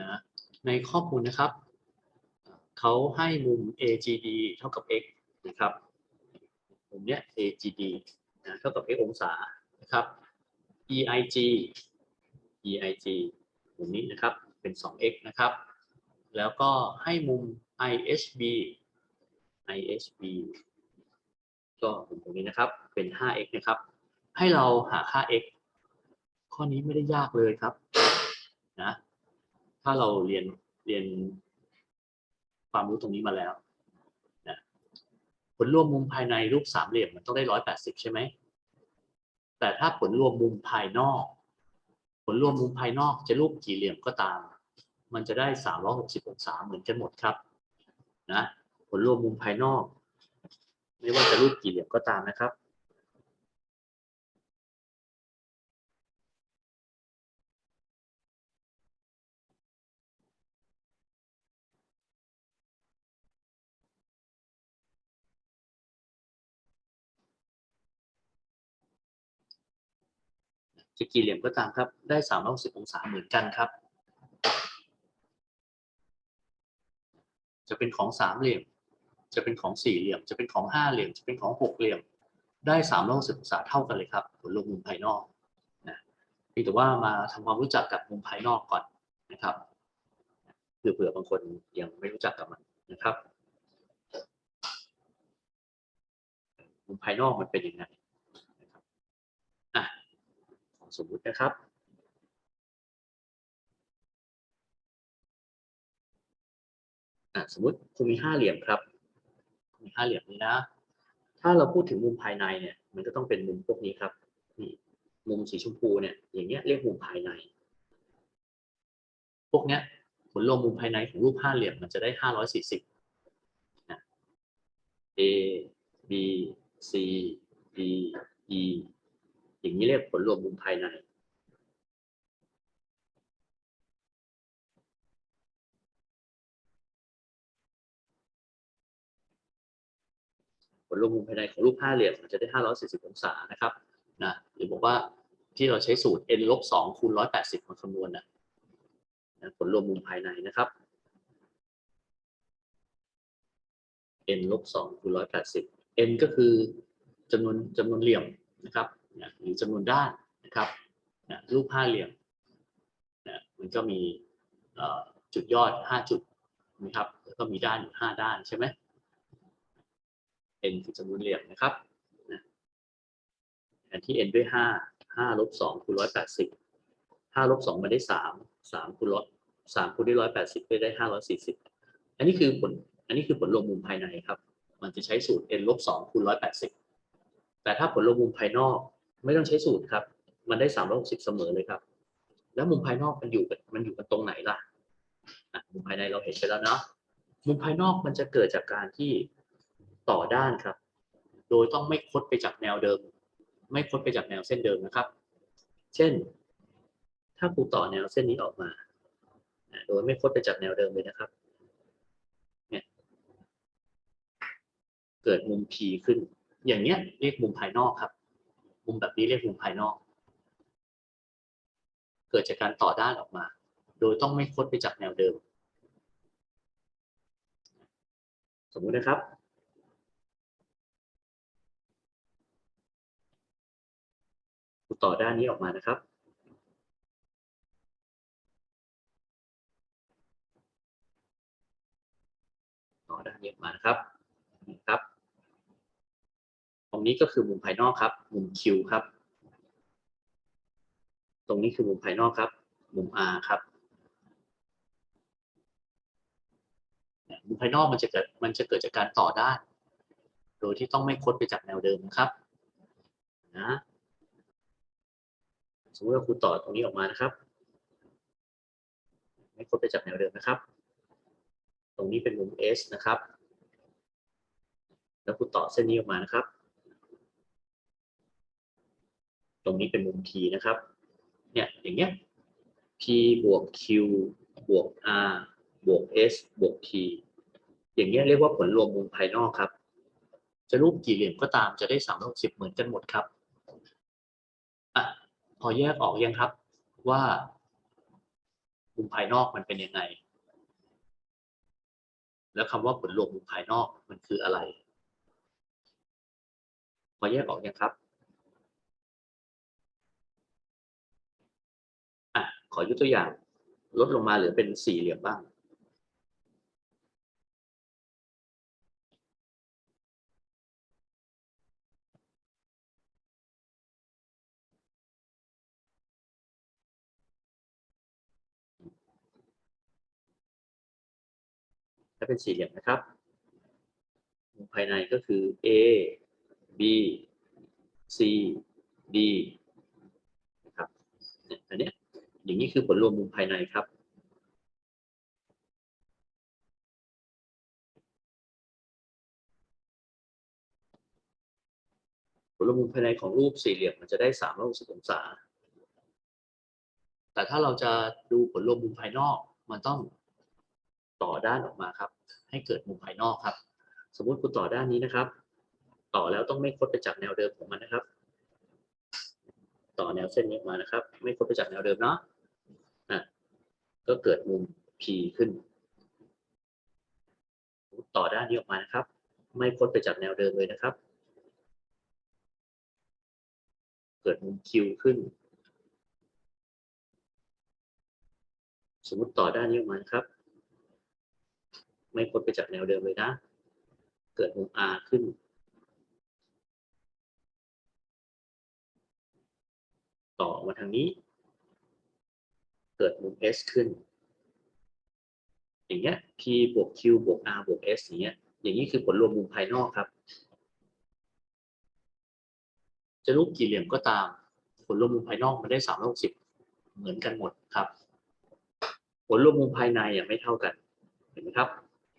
นะในข้อมูลนะครับ เขาให้มุม AGD เท่ากับ x นะครับมุมเนี้ย AGD นะเท่ากับ x องศานะครับ EIG EIG มุมนี้นะครับเป็น 2x นะครับ แล้วก็ให้มุม IHB IHB ก็มุมตรงนี้นะครับเป็น 5x นะครับ ให้เราหาค่า x ข้อนี้ไม่ได้ยากเลยครับนะ ถ้าเราเรียนเรียนความรู้ตรงนี้มาแล้วนะผลรวมมุมภายในรูปสามเหลี่ยมมันต้องได้ร้อยแปดสิบใช่ไหม แต่ถ้าผลรวมมุมภายนอก ผลรวมมุมภายนอกจะรูปกี่เหลี่ยมก็ตาม มันจะได้สามร้อยหกสิบองศาเหมือนกันหมดครับนะผลรวมมุมภายนอก ไม่ว่าจะรูปกี่เหลี่ยมก็ตามนะครับ จะกี่เหลี่ยมก็ตามครับ ได้สามร้อยสิบองศาเหมือนกันครับ จะเป็นของสามเหลี่ยม จะเป็นของสี่เหลี่ยม จะเป็นของห้าเหลี่ยม จะเป็นของหกเหลี่ยม ได้สามร้อยสิบองศาเท่ากันเลยครับผลรวมมุมภายนอกนะพีแต่ว่ามาทำความรู้จักกับมุมภายนอกก่อนนะครับเผื่อเผื่อบางคนยังไม่รู้จักกับมันนะครับมุมภายนอกมันเป็นยังไง สมมุตินะครับสมมติคุณมีห้าเหลี่ยมครับคุณมีห้าเหลี่ยมนี้นะ ถ้าเราพูดถึงมุมภายในเนี่ย มันก็ต้องเป็นมุมพวกนี้ครับนี่มุมสีชมพูเนี่ย อย่างเงี้ยเรียกมุมภายใน พวกเนี้ยผลรวมมุมภายในของรูปห้าเหลี่ยมมันจะได้ห้าร้อยสี่สิบ A B C D E อย่างนี้เรียกผลรวมมุมภายในผลรวมมุมภายในของรูปห้าเหลี่ยมจะได้ 540 องศานะครับนะหรือบอกว่าที่เราใช้สูตร n ลบ2คูณ180มาคำนวณนะนะผลรวมมุมภายในนะครับ n ลบ2คูณ180 n ก็คือจำนวนจำนวนเหลี่ยมนะครับ นะหรือจำนวนด้านนะครับนะรูปห้าเหลี่ยมนะมันก็มีจุดยอด5จุดนะครับแล้วก็มีด้านอยู่5ด้านใช่ไหม n คือจำนวนเหลี่ยมนะครับแทนที่ n ด้วย5 5ลบ2คูณ180 5ลบ2มาได้3 3คูณลบ3คูณด้วย180ก็ได้540อันนี้คือผลอันนี้คือผลรวมมุมภายในครับ มันจะใช้สูตร n ลบ2คูณ180แต่ถ้าผลรวมมุมภายนอก ไม่ต้องใช้สูตรครับ มันได้360เสมอเลยครับ แล้วมุมภายนอกมันอยู่กันมันอยู่กันตรงไหนล่ะมุมภายในเราเห็นไปแล้วเนาะมุมภายนอกมันจะเกิดจากการที่ต่อด้านครับ โดยต้องไม่คดไปจากแนวเดิม ไม่คดไปจากแนวเส้นเดิมนะครับ เช่น ถ้าครูต่อแนวเส้นนี้ออกมา โดยไม่คดไปจากแนวเดิมเลยนะครับเนี่ยเกิดมุม P ขึ้น อย่างเนี้ยเรียกมุมภายนอกครับ มุมแบบนี้เรียกมุมภายนอก เกิดจากการต่อด้านออกมา โดยต้องไม่คดไปจากแนวเดิม สมมุตินะครับต่อด้านนี้ออกมานะครับต่อด้านนี้ออกมานะครับครับ รงนี้ก็คือมุมภายนอกครับ มุม Q ครับ ตรงนี้คือมุมภายนอกครับ มุม R ครับ มุมภายนอกมันจะเกิดมันจะเกิดจากการต่อด้าน โดยที่ต้องไม่คดไปจากแนวเดิมนะครับนะสมมติว่าครูต่อตรงนี้ออกมานะครับ ไม่คดไปจากแนวเดิมนะครับ ตรงนี้เป็นมุม S นะครับ แล้วครูต่อเส้นนี้ออกมานะครับ ตรงนี้เป็นมุม P นะครับ เนี่ยอย่างเงี้ย P บวก Q บวก R บวก S บวก T อย่างเงี้ยเรียกว่าผลรวมมุมภายนอกครับ จะรูปกี่เหลี่ยมก็ตามจะได้360เหมือนกันหมดครับอะพอแยกออกยังครับว่า มุมภายนอกมันเป็นยังไง แล้วคำว่าผลรวมมุมภายนอกมันคืออะไร พอแยกออกยังครับ ขอยกตัวอย่าง ลดลงมาเหลือเป็นสี่เหลี่ยมบ้าง ถ้าเป็นสี่เหลี่ยมนะครับ ภายในก็คือ A B C D นะครับอันนี้ อย่างนี้คือผลรวมมุมภายในครับ ผลรวมมุมภายในของรูปสี่เหลี่ยมมันจะได้360องศา แต่ถ้าเราจะดูผลรวมมุมภายนอกมันต้องต่อด้านออกมาครับ ให้เกิดมุมภายนอกครับ สมมุติคุณต่อด้านนี้นะครับ ต่อแล้วต้องไม่คดไปจากแนวเดิมของมันนะครับ ต่อแนวเส้นนี้มานะครับ ไม่คดไปจากแนวเดิมเนาะ ก็เกิดมุม P ขึ้น ต่อด้านนี้ออกมานะครับ ไม่คดไปจากแนวเดิมเลยนะครับ เกิดมุม Q ขึ้น สมมติต่อด้านนี้ออกมานะครับ ไม่พ้นไปจากแนวเดิมเลยนะ เกิดมุม R ขึ้นต่อมาทางนี้ กิดมุม S ขึ้น อย่างเงี้ย P บวก Q บวก R บวก S อย่างเงี้ย อย่างนี้คือผลรวมมุมภายนอกครับ จะรูปกี่เหลี่ยมก็ตาม ผลรวมมุมภายนอกมันได้360เหมือนกันหมดครับ ผลรวมมุมภายในอะไม่เท่ากัน เห็นไหมครับ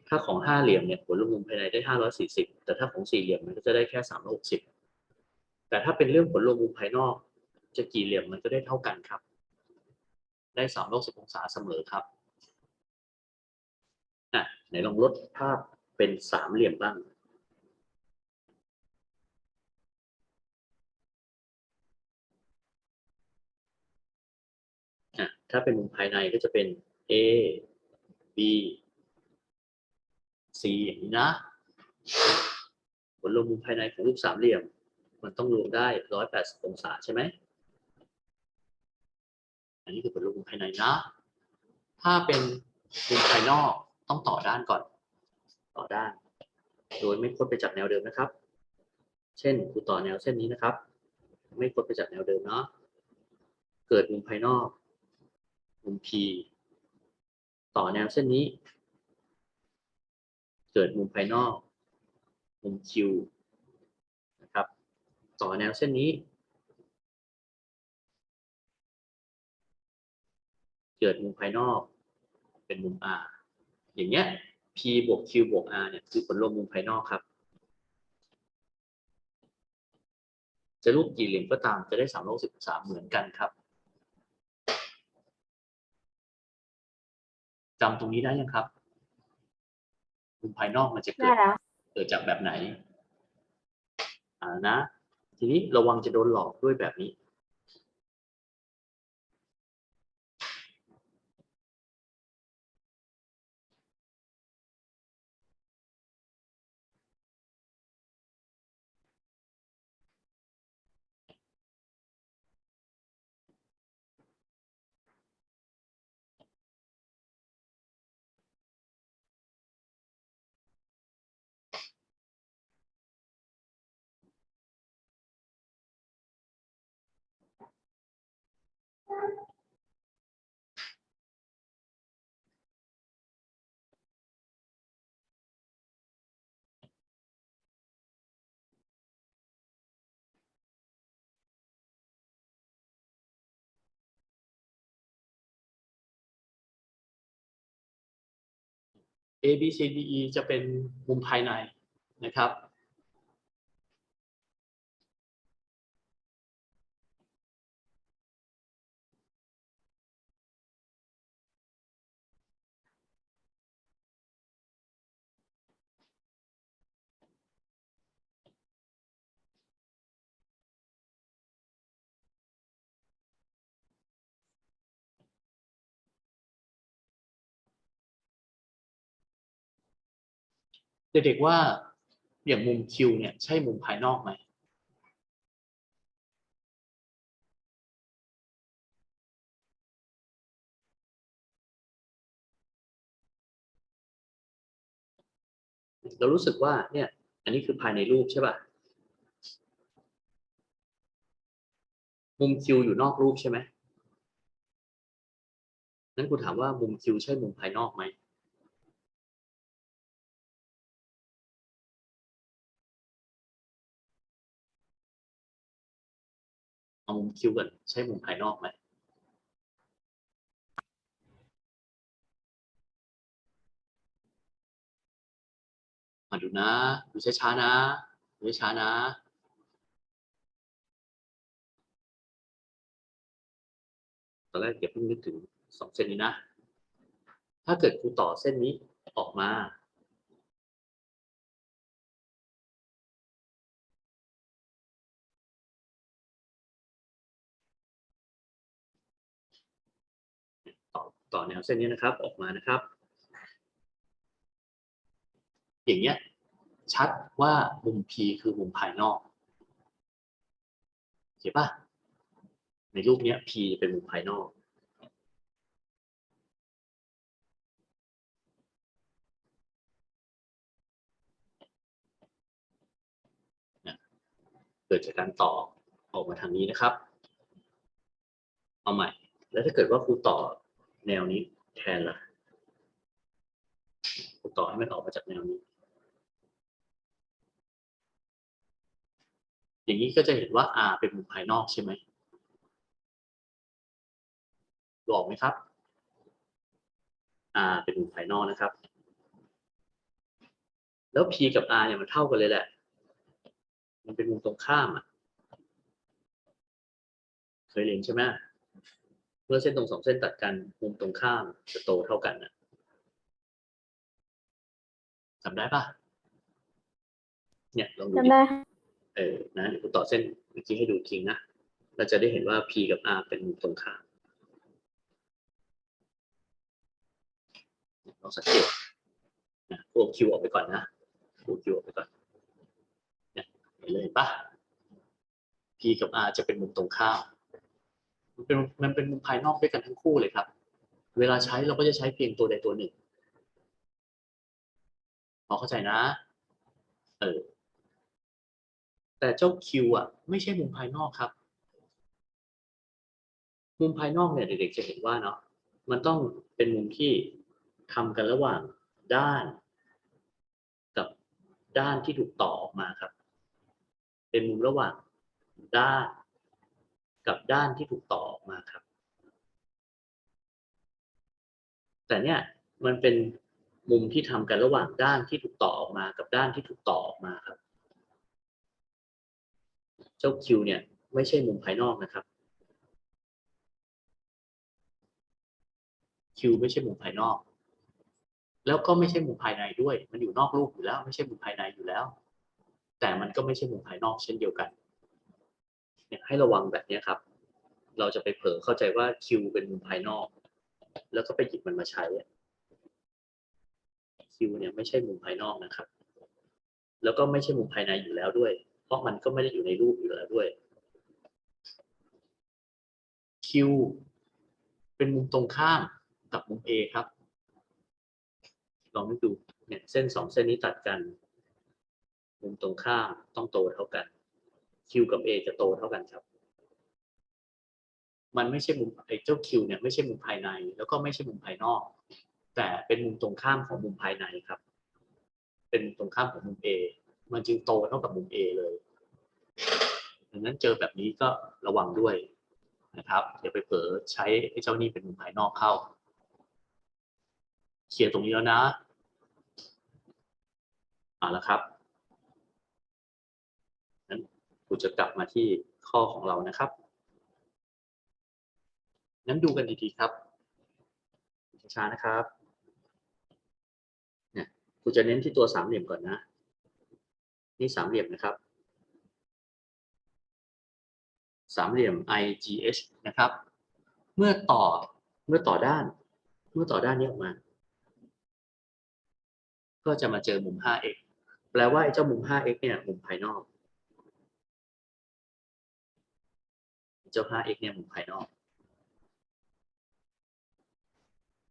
ถ้าของห้าเหลี่ยมเนี่ยผลรวมมุมภายในได้540แต่ถ้าของสี่เหลี่ยมมันก็จะได้แค่360แต่ถ้าเป็นเรื่องผลรวมมุมภายนอก จะกี่เหลี่ยมมันก็ได้เท่ากันครับ ได้360อยสิบองศาเสมอครับอะไหนลองลดภาพเป็นสามเหลี่ยมบ้างอะถ้าเป็นมุมภายในก็จะเป็น A B C อย่างนี้นะผลรวมมุมภายในของรูปสามเหลี่ยม มันต้องรวมได้ 180 องศาใช่ไหม อันนี้คือผลรวมมุมภายในนะ ถ้าเป็นมุมภายนอกต้องต่อด้านก่อน ต่อด้าน โดยไม่พ้นไปจากแนวเดิมนะครับ เช่นกูต่อแนวเส้นนี้นะครับ ไม่พ้นไปจากแนวเดิมเนาะ เกิดมุมภายนอก มุม P ต่อแนวเส้นนี้ เกิดมุมภายนอก มุม Q นะครับ ต่อแนวเส้นนี้ กิดมุมภายนอก เป็นมุม R อย่างเงี้ย P บวก Q บวก R เนี่ยคือผลรวมมุมภายนอกครับ จะรูปกี่เหลี่ยมก็ตามจะได้360องศาเหมือนกันครับจำตรงนี้ได้ยังครับมุมภายนอกมันจะเกิได้ดแล้วเกิดจากแบบไหนอ่านะ ทีนี้ระวังจะโดนหลอกด้วยแบบนี้ A B C D E จะเป็นมุมภายในนะครับ เด็กๆว่าอย่างมุมคิวเนี่ยใช่มุมภายนอกไหมเรารู้สึกว่าเนี่ย อันนี้คือภายในรูปใช่ป่ะ มุมคิวอยู่นอกรูปใช่ไหมนั้นกูถามว่ามุมคิวใช่มุมภายนอกไหม เอามุมคิวก่อนใช่มุมภายนอกไหมมาดูนะดูช้าๆนะดูช้าๆนะตอนแรกเก็บเพิ่งนึกถึงสองเส้นนี้นะ ถ้าเกิดครูต่อเส้นนี้ออกมา ต่อแนวเส้นนี้นะครับ ออกมานะครับ อย่างเงี้ยชัดว่ามุม P คือมุมภายนอกเห็นปะในรูปเนี้ย P เป็นมุมภายนอก เกิดจากการต่อออกมาทางนี้นะครับ เอาใหม่ แล้วถ้าเกิดว่าครูต่อ แนวนี้แทนล่ะต่อให้มันออกมาจากแนวนี้ อย่างนี้ก็จะเห็นว่า R เป็นมุมภายนอกใช่ไหมดูออกไหมครับ R เป็นมุมภายนอกนะครับ แล้ว P กับ R เนี่ยมันเท่ากันเลยแหละ มันเป็นมุมตรงข้ามอะ เคยเรียนใช่ไหม เมื่อเส้นตรงสองเส้นตัดกันมุมตรงข้ามจะโตเท่ากันนะจำได้ปะเนี่ยลองดูดิจำได้ค่ะเออนะเดี๋ยวกูต่อเส้นเมื่อกี้ให้ดูทิ้งนะเราจะได้เห็นว่า P กับ R เป็นมุมตรงข้ามลองสังเกตนะพวก Q ออกไปก่อนนะพวก Q ออกไปก่อนเนี่ยเห็นเลยเห็นปะ P กับ R จะเป็นมุมตรงข้าม มันเป็นมันเป็นมุมภายนอกด้วยกันทั้งคู่เลยครับ เวลาใช้เราก็จะใช้เพียงตัวใดตัวหนึ่งพอเข้าใจนะ เออ แต่เจ้า Q อะ ไม่ใช่มุมภายนอกครับ มุมภายนอกเนี่ยเด็กๆจะเห็นว่าเนาะ มันต้องเป็นมุมที่ทำกันระหว่างด้าน กับด้านที่ถูกต่อออกมาครับ เป็นมุมระหว่างด้าน กับด้านที่ถูกต่อออกมาครับ แต่เนี่ยมันเป็นมุมที่ทำกันระหว่างด้านที่ถูกต่อออกมากับด้านที่ถูกต่อออกมาครับ เจ้าคิวเนี่ยไม่ใช่มุมภายนอกนะครับคิวไม่ใช่มุมภายนอก แล้วก็ไม่ใช่มุมภายในด้วย มันอยู่นอกรูปอยู่แล้ว ไม่ใช่มุมภายในอยู่แล้ว แต่มันก็ไม่ใช่มุมภายนอกเช่นเดียวกัน เนี่ยให้ระวังแบบนี้ครับ เราจะไปเผลอเข้าใจว่าคิวเป็นมุมภายนอก แล้วก็ไปหยิบมันมาใช้คิวเนี่ยไม่ใช่มุมภายนอกนะครับ แล้วก็ไม่ใช่มุมภายในอยู่แล้วด้วย เพราะมันก็ไม่ได้อยู่ในรูปอยู่แล้วด้วยคิวเป็นมุมตรงข้ามกับมุม A ครับ ลองนึกดูเนี่ยเส้นสองเส้นนี้ตัดกัน มุมตรงข้ามต้องโตเท่ากัน คิวกับ A จะโตเท่ากันครับ มันไม่ใช่มุมไอ้เจ้าคิวเนี่ยไม่ใช่มุมภายใน แล้วก็ไม่ใช่มุมภายนอก แต่เป็นมุมตรงข้ามของมุมภายในครับ เป็นตรงข้ามของมุม A มันจึงโตเท่ากับมุม A เลยดังนั้นเจอแบบนี้ก็ระวังด้วยนะครับอย่าไปเผลอใช้ไอ้เจ้านี่เป็นมุมภายนอกเข้าเคลียร์ตรงนี้แล้วนะเอาละครับ กูจะกลับมาที่ข้อของเรานะครับนั้นดูกันดีๆครับช้าๆนะครับเนี่ยกูจะเน้นที่ตัวสามเหลี่ยมก่อนนะ นี่สามเหลี่ยมนะครับ สามเหลี่ยม IGH นะครับ เมื่อต่อเมื่อต่อด้าน เมื่อต่อด้านนี้ออกมา ก็จะมาเจอมุม 5x แปลว่าไอ้เจ้ามุม 5x เนี่ย มุมภายนอก เจ้า 5x เนี่ยมุมภายนอก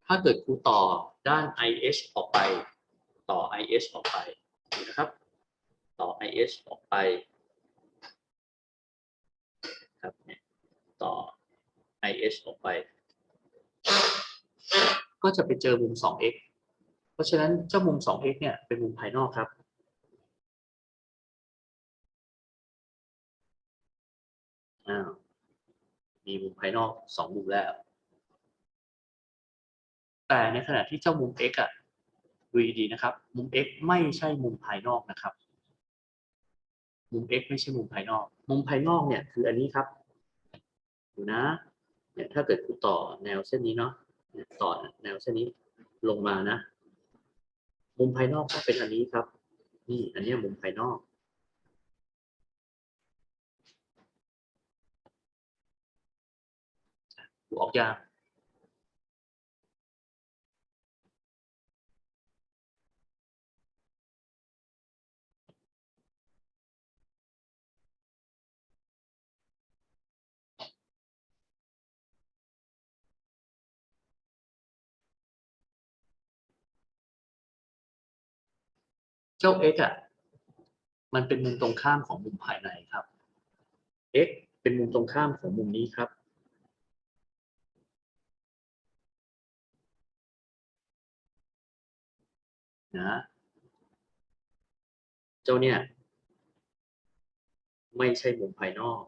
ถ้าเกิดครูต่อด้าน IH ออกไป ต่อ IH ออกไปนะครับ ต่อ IH ออกไปครับเนี่ยต่อ IH ออกไป ก็จะไปเจอมุม 2x เพราะฉะนั้นเจ้ามุม 2x เนี่ยเป็นมุมภายนอกครับอ้าว มีมุมภายนอกสองมุมแล้ว แต่ในขณะที่เจ้ามุม x อะดูดีนะครับ มุม x ไม่ใช่มุมภายนอกนะครับ มุม x ไม่ใช่มุมภายนอก มุมภายนอกเนี่ยคืออันนี้ครับดูนะเนี่ยถ้าเกิดคุณต่อแนวเส้นนี้เนาะต่อแนวเส้นนี้ลงมานะ มุมภายนอกก็เป็นอันนี้ครับ นี่อันนี้มุมภายนอก ดู ออกยากเจ้า x อะ มันเป็นมุมตรงข้ามของมุมภายในครับ x เป็นมุมตรงข้ามของมุมนี้ครับ นะเจ้าเนี่ย ไม่ใช่มุมภายนอก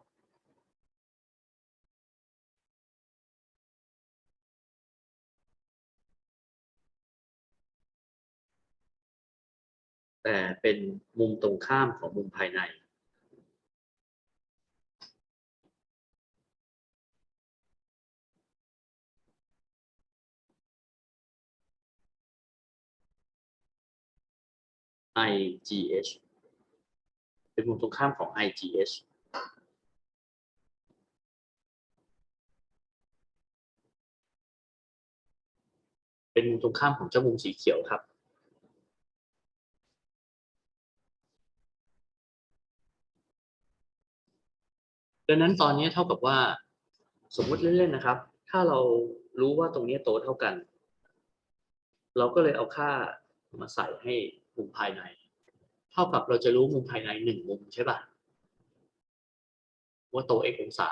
แต่เป็นมุมตรงข้ามของมุมภายใน IGH เป็นมุมตรงข้ามของ IGH เป็นมุมตรงข้ามของเจ้ามุมสีเขียวครับดังนั้นตอนนี้เท่ากับว่าสมมุติเล่นๆนะครับ ถ้าเรารู้ว่าตรงนี้โตเท่ากัน เราก็เลยเอาค่ามาใส่ให้ มุมภายใน เท่ากับเราจะรู้มุมภายในหนึ่งมุมใช่ปะว่าโต x องศา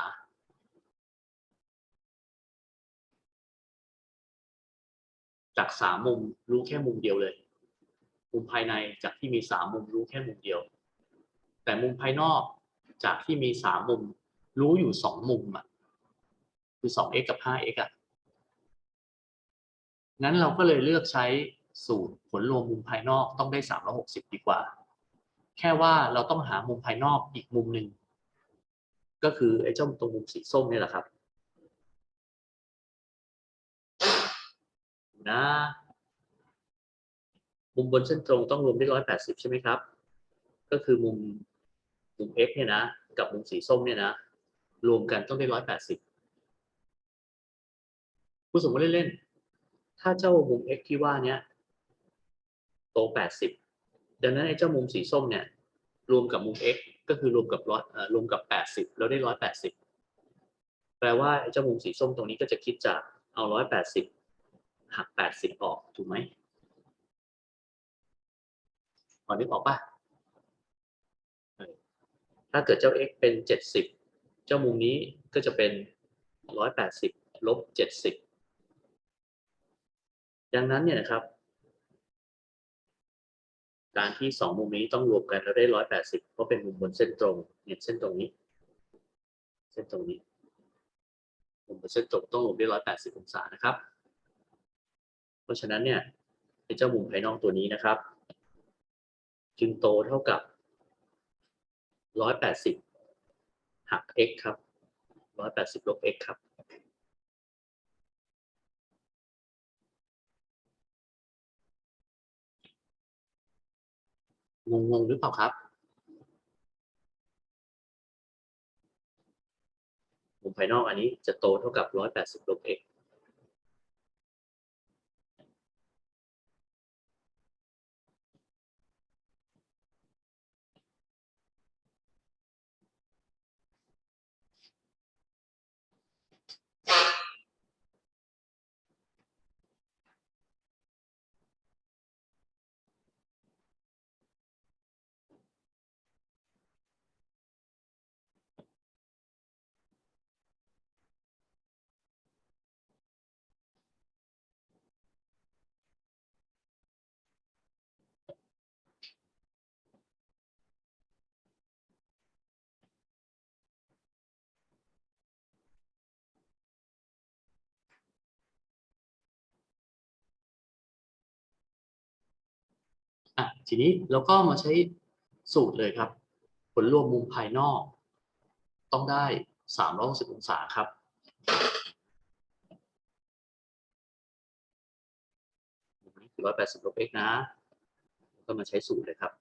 จากสามมุมรู้แค่มุมเดียวเลย มุมภายในจากที่มีสามมุมรู้แค่มุมเดียว แต่มุมภายนอกจากที่มีสามมุมรู้อยู่สองมุมอะคือสอง x กับห้า x อะ งั้นเราก็เลยเลือกใช้ สูตรผลรวมมุมภายนอกต้องได้สามร้อหกสิบดีกว่า แค่ว่าเราต้องหามุมภายนอกอีกมุมหนึ่งก็คือไอ้เจ้าตรงมุมสีส้มนี่แหละครับนะมุมบนเส้นตรงต้องรวมได้ร้อยแปดสิบใช่ไหมครับ ก็คือมุมมุม x เนี่ยนะ กับมุมสีส้มเนี่ยนะ รวมกันต้องได้ร้อยแปดสิบผู้สมมติเล่นๆถ้าเจ้ามุม x ที่ว่าเนี้ย โตแปดสิบดังนั้นไอ้เจ้ามุมสีส้มเนี่ยรวมกับมุม x ก็คือรวมกับร้อยรวมกับแปดสิบแล้วได้ร้อยแปลว่าไอ้เจ้ามุมสีส้มตรงนี้ก็จะคิดจากเอาร้อยแปดสิบหักแปดสิบออกถูกไหมพอนึกออกปะถ้าเกิดเจ้า x เป็นเจ็ดสิบเจ้ามุมนี้ก็จะเป็นร้อยแปดสิบลบเจ็ดสิบดังนั้นเนี่ยนะครับ การที่สองมุมนี้ต้องรวมกันแล้วได้ร้อยแปดสิบเพราะเป็นมุมบนเส้นตรงเนี่ยเส้นตรงนี้ เส้นตรงนี้ มุมบนเส้นตรงต้องรวมได้ร้อยแปดสิบองศานะครับ เพราะฉะนั้นเนี่ยไอ้เจ้ามุมภายนอกตัวนี้นะครับ จึงโตเท่ากับร้อยแปดสิบหัก x ครับร้อยแปดสิบลบ x ครับ งงงหรือเปล่าครับมุมภายนอกอันนี้จะโตเท่ากับ 180 ลบ x อะทีนี้เราก็มาใช้สูตรเลยครับ ผลรวมมุมภายนอก ต้องได้ 360 องศาครับนี่คือ180ลบ x นะ ก็มาใช้สูตรเลยครับ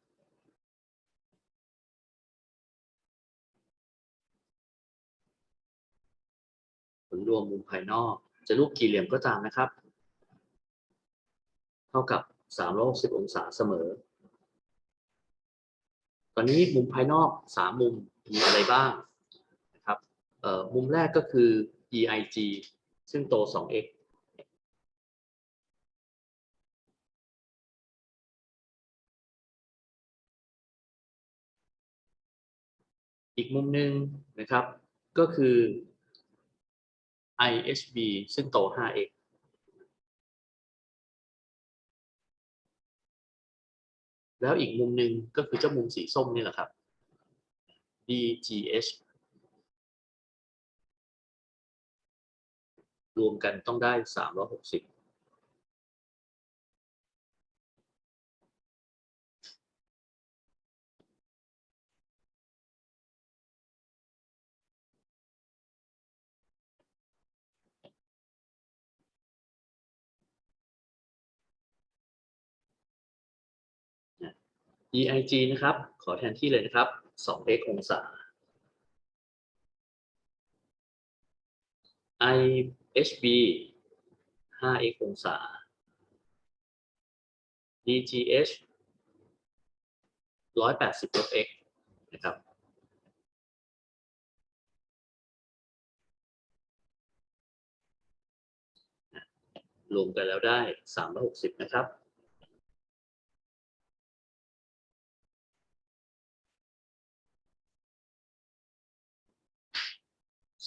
ผลรวมมุมภายนอก จะรูปกี่เหลี่ยมก็ตามนะครับ เท่ากับ 360 องศาเสมอ ตอนนี้มุมภายนอก 3 มุมมีอะไรบ้างนะครับมุมแรกก็คือ EIG ซึ่งโต 2x อีกมุมหนึ่งนะครับก็คือ IHB ซึ่งโต 5x แล้วอีกมุมหนึ่งก็คือเจ้ามุมสีส้มนี่แหละครับ DGH รวมกันต้องได้ 360 EIG นะครับ ขอแทนที่เลยนะครับ 2x องศา IHB 5x องศา DGH 180ลบ x นะครับ รวมกันแล้วได้ 360 นะครับ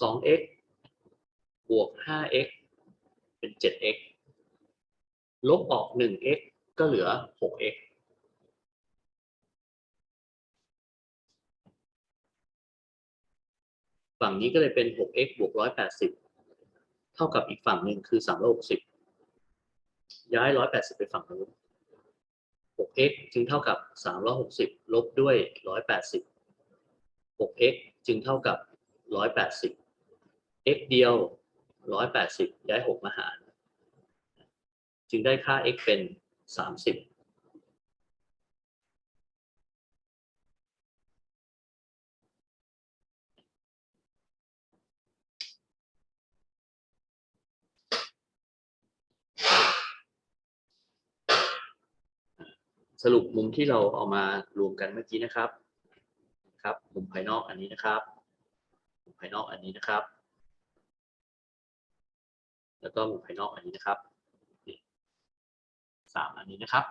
2x บวก 5x เป็น 7x ลบออก 1x ก็เหลือ 6x ฝั่งนี้ก็เลยเป็น 6x บวก 180 เท่ากับอีกฝั่งหนึ่งคือ 360 ย้าย 180 ไปฝั่งนู้น 6x จึงเท่ากับ 360 ลบด้วย 180 6x จึงเท่ากับ 180 x เดียว 180 ย้าย 6 มาหาร จึงได้ค่า x เป็น 30สรุปมุมที่เราเอามารวมกันเมื่อกี้นะครับ ครับ มุมภายนอกอันนี้นะครับ มุมภายนอกอันนี้นะครับ แล้วก็มุมภายนอกอันนี้นะครับสามอันนี้นะครับ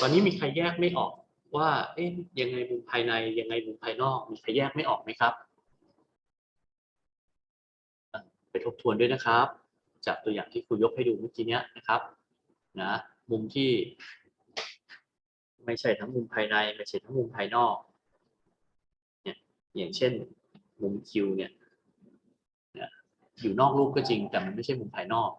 ตอนนี้มีใครแยกไม่ออกว่า เอ๊ะยังไงมุมภายในยังไงมุมภายนอก มีใครแยกไม่ออกไหมครับ ไปทบทวนด้วยนะครับ จากตัวอย่างที่ครูยกให้ดูเมื่อกี้เนี้ยนะครับนะมุมที่ ไม่ใช่ทั้งมุมภายใน ไม่ใช่ทั้งมุมภายนอกเนี่ยอย่างเช่นมุมคิวเนี่ยเนี่ยอยู่นอกรูปก็จริงแต่มันไม่ใช่มุมภายนอก